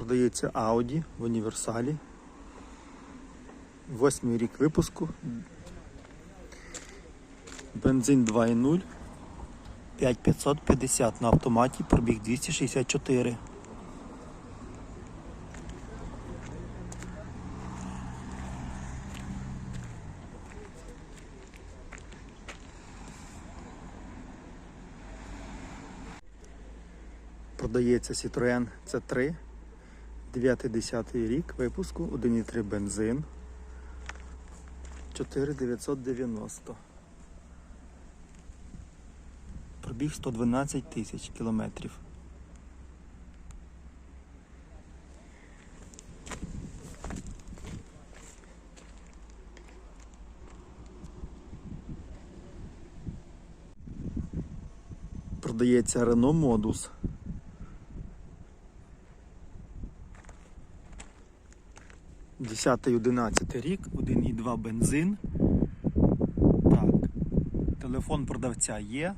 Продається Audi в універсалі. Восьмий рік випуску. Бензин 2.0. 5550 на автоматі, пробіг 264. Продається Citroën C3, 9-10 рік випуску, 1,3 бензин, 4990. Пробіг 112 тисяч кілометрів. Продається Renault Modus. Десятий, одинадцятий рік, 1,2 бензин. Так. Телефон продавця є.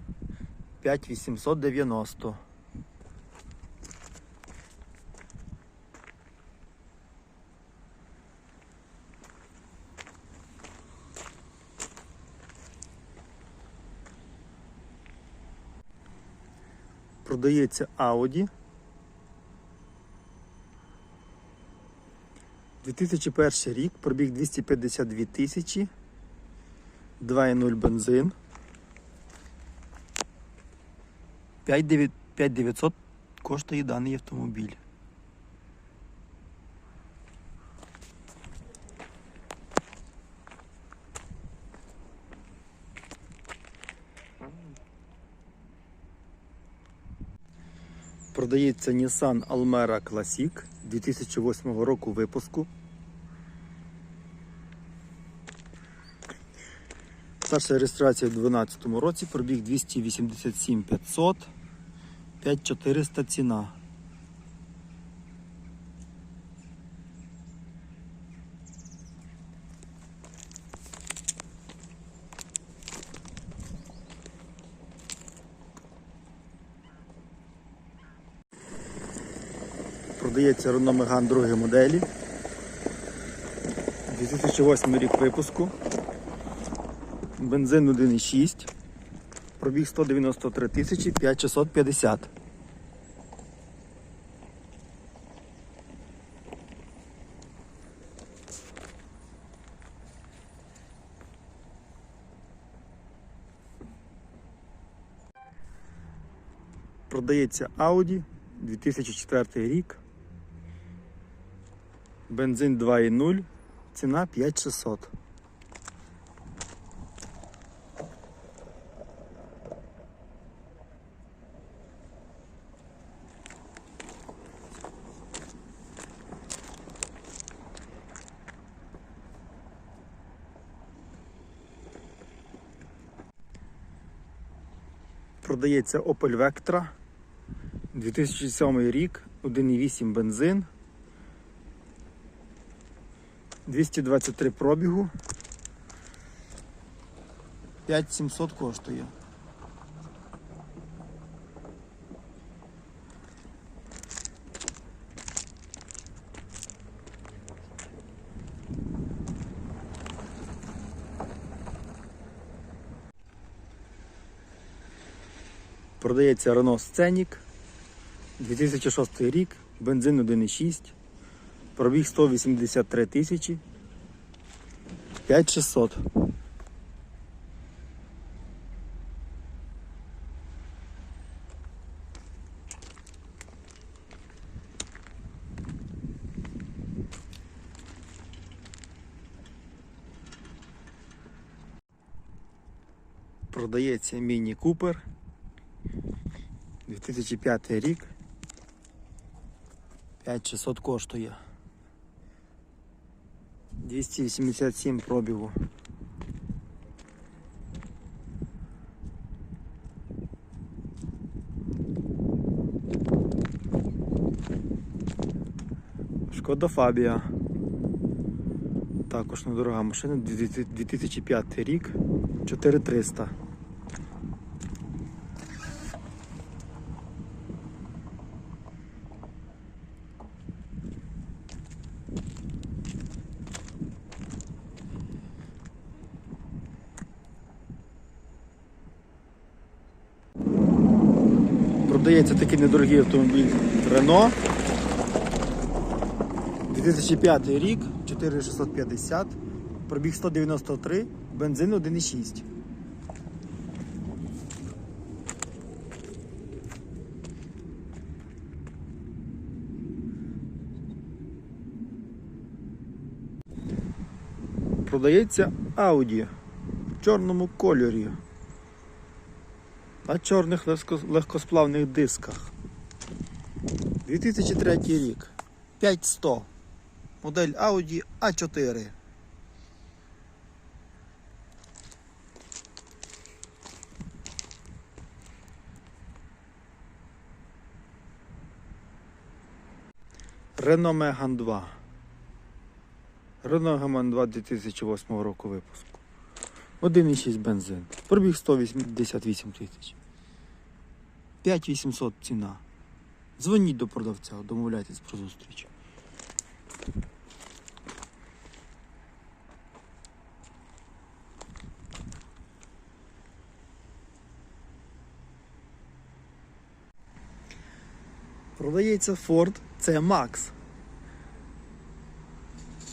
5890. Продається Audi. 2001 рік, пробіг 252 тисячі, 2,0 бензин. 5900 коштує даний автомобіль. Продається Nissan Almera Classic 2008 року випуску. Перша реєстрація в 2012 році, пробіг 287 500, 5400 ціна. Продається Renault Megane другої моделі. 2008 рік випуску. Бензин 1,6. Пробіг 193 тисячі 5650. Продається Audi 2004 рік. Бензин 2,0. Ціна 5600. Продається Opel Vectra 2007 рік, 1,8 бензин, 223 пробігу, 5700 коштує. Продається Renault Scenic. 2006 рік, бензин 1,6, пробіг 183 тисячі, 5600. Продається міні Купер 2005 рік. 5600 коштує. 287 пробігу. Шкода Фабія. Також недорога машина, 2005 рік, 4300. Продається такий недорогий автомобіль Renault. 2005 рік, 4650, пробіг 193, бензин 1,6. Продається Audi в чорному кольорі на чорних легкосплавних дисках. 2003 рік. 5100. Модель Audi A4. Renault Megane 2. Renault Megane 2 2008 року випуску. 1,6 бензин. Пробіг 188 тисяч. 5800 ціна. Дзвоніть до продавця, домовляйтесь про зустріч. Продається Ford C-Max.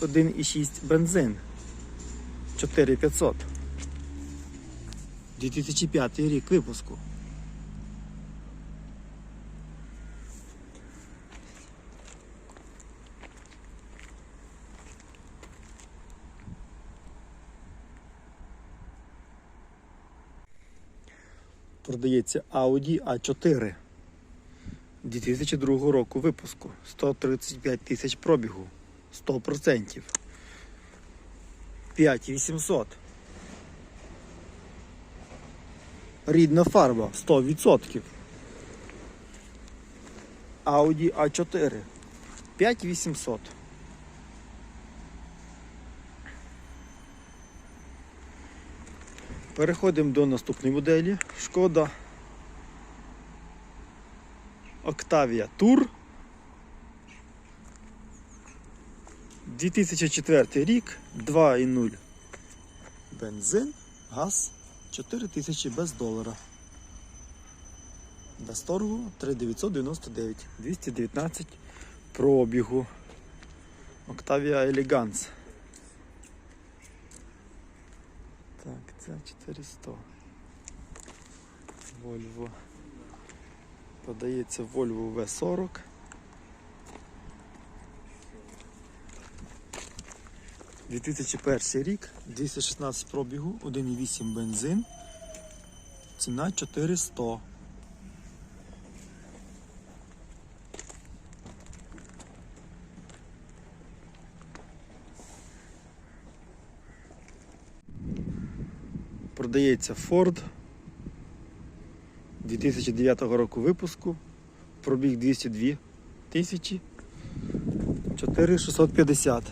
1,6 бензин. 4500. 2005 рік випуску. Продається Audi A4 2002 року випуску. 135 тисяч пробігу. 100%. 5800. Рідна фарба 100%. Audi A4 5800. Переходимо до наступної моделі. Шкода Octavia Tour. 2004 рік, 2,0 бензин, газ 4000 без долара. Без торгу 3999, 219 пробігу. Octavia Elegance. Так, це 400. Volvo. Подається Volvo V40. – 2001 рік, 216 пробігу, 1,8 бензин, ціна 400. Продається Ford 2009 року випуску. Пробіг 202 тисячі 4650.